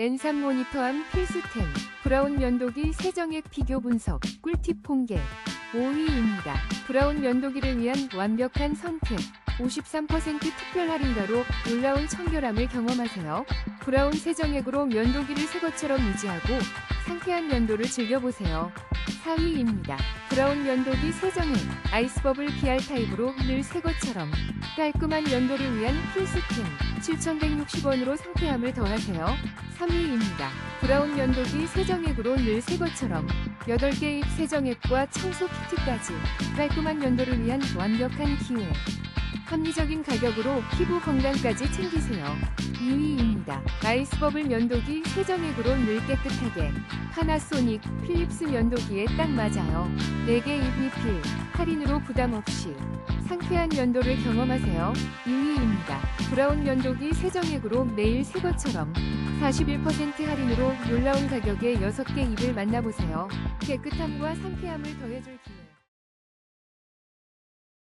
N3 모니터함 필수템 브라운 면도기 세정액 비교 분석 꿀팁 공개 5위입니다. 브라운 면도기를 위한 완벽한 선택 53% 특별 할인가로 놀라운 청결함을 경험하세요. 브라운 세정액으로 면도기를 새 것처럼 유지하고 상쾌한 면도를 즐겨보세요. 4위입니다. 브라운 면도기 세정액 아이스버블 BR 타입으로 늘 새 것처럼 깔끔한 면도를 위한 필수템 7,160원으로 상쾌함을 더하세요. 3위입니다. 브라운 면도기 세정액으로 늘 새 것처럼 8개의 세정액과 청소 키트까지 깔끔한 면도를 위한 완벽한 기회. 합리적인 가격으로 피부 건강까지 챙기세요. 2위입니다. 아이스버블 면도기 세정액으로 늘 깨끗하게. 파나소닉 필립스 면도기에 딱 맞아요. 4개 입리필 할인으로 부담 없이 상쾌한 면도를 경험하세요. 2위입니다. 브라운 면도기 세정액으로 매일 새 것처럼 41% 할인으로 놀라운 가격에 6개 입을 만나보세요. 깨끗함과 상쾌함을 더해줄 기회.